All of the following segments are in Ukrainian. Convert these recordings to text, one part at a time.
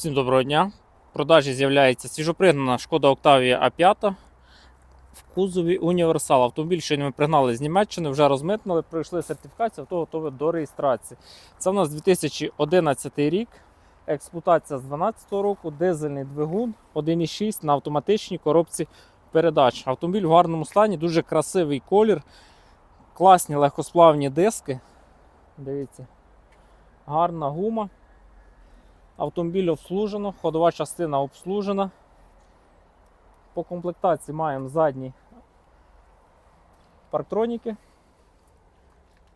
Всім доброго дня. В продажі з'являється свіжопригнана шкода Octavia A5 в кузові універсал. Автомобіль, що ми пригнали з Німеччини, вже розмитнили, пройшли сертифікацію, авто готове до реєстрації. Це у нас 2011 рік. Експлуатація з 2012 року, дизельний двигун 1,6 на автоматичній коробці передач. Автомобіль в гарному стані, дуже красивий колір, класні легкосплавні диски. Дивіться, гарна гума. Автомобіль обслужено, ходова частина обслужена. По комплектації маємо задні парктроніки,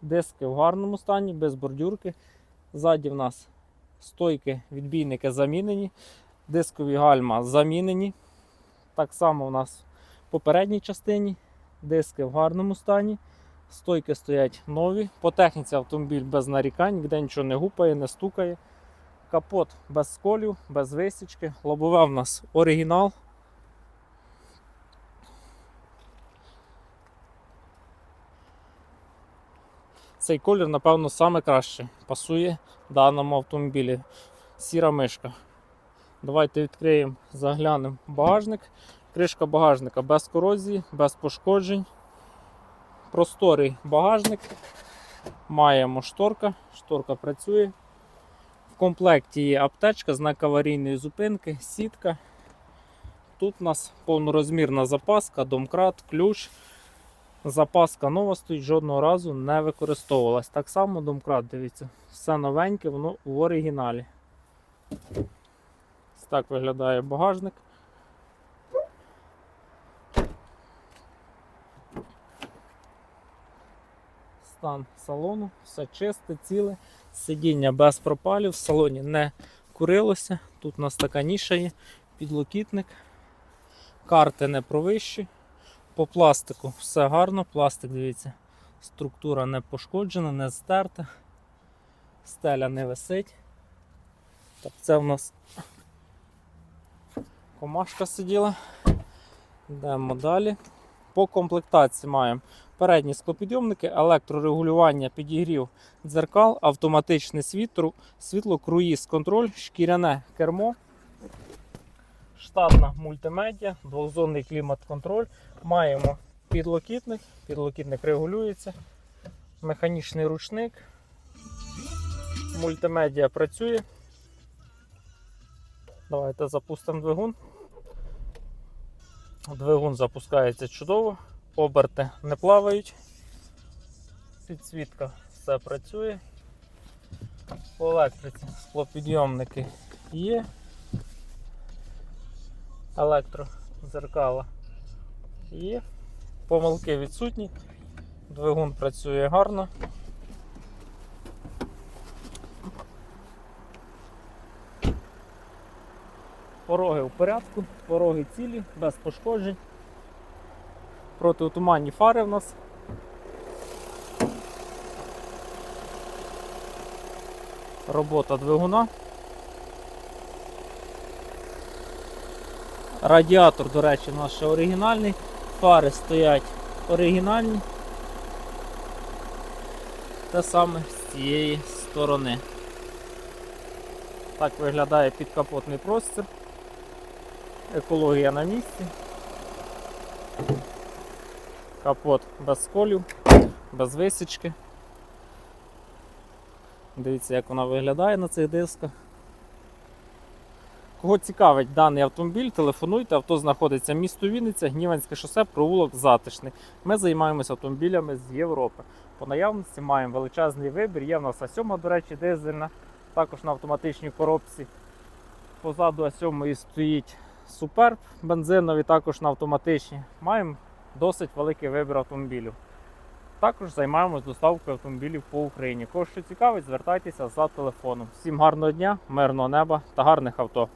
диски в гарному стані, без бордюрки. Ззаді в нас стойки, відбійники замінені, дискові гальма замінені. Так само у нас в попередній частині диски в гарному стані. Стойки стоять нові. По техніці автомобіль без нарікань, ніде нічого не гупає, не стукає. Капот без сколів, без висічки. Лобове в нас оригінал. Цей колір, напевно, саме краще пасує даному автомобілі. Сіра мишка. Давайте відкриємо, заглянемо багажник. Кришка багажника без корозії, без пошкоджень. Просторий багажник. Маємо шторка. Шторка працює. В комплекті є аптечка, знак аварійної зупинки, сітка. Тут у нас повнорозмірна запаска, домкрат, ключ. Запаска нова стоїть, жодного разу не використовувалась. Так само домкрат, дивіться, все новеньке, воно в оригіналі. Ось так виглядає багажник. Стан салону, все чисте, ціле. Сидіння без пропалів, в салоні не курилося. Тут у нас така ніша є, підлокітник. Карти не провищі. По пластику все гарно, пластик, дивіться, структура не пошкоджена, не стерта. Стеля не висить. Так, це в нас комашка сиділа. Йдемо далі. По комплектації маємо передні склопідйомники, електрорегулювання, підігрів дзеркал, автоматичне світло, світло, круїз контроль, шкіряне кермо, штатна мультимедіа, двохзонний клімат-контроль. Маємо підлокітник, підлокітник регулюється, механічний ручник, мультимедіа працює. Давайте запустимо двигун. Двигун запускається чудово, оберти не плавають, підсвітка все працює. По електриці склопідйомники є, електрозеркала є, помилки відсутні, двигун працює гарно. Пороги в порядку, пороги цілі, без пошкоджень. Протиотуманні фари в нас. Робота двигуна. Радіатор, до речі, у нас ще оригінальний. Фари стоять оригінальні. Те саме з цієї сторони. Так виглядає підкапотний простір. Екологія на місці. Капот без сколів, без висічки. Дивіться, як вона виглядає на цих дисках. Кого цікавить даний автомобіль, телефонуйте, авто знаходиться місто Вінниця, Гніванське шосе, провулок Затишний. Ми займаємося автомобілями з Європи. По наявності маємо величезний вибір. Є в нас А7, до речі, дизельна, також на автоматичній коробці. Позаду А7 стоїть Суперб бензинові, також на автоматичні. Маємо досить великий вибір автомобілів. Також займаємось доставкою автомобілів по Україні. Кого що цікавить, звертайтеся за телефоном. Всім гарного дня, мирного неба та гарних авто.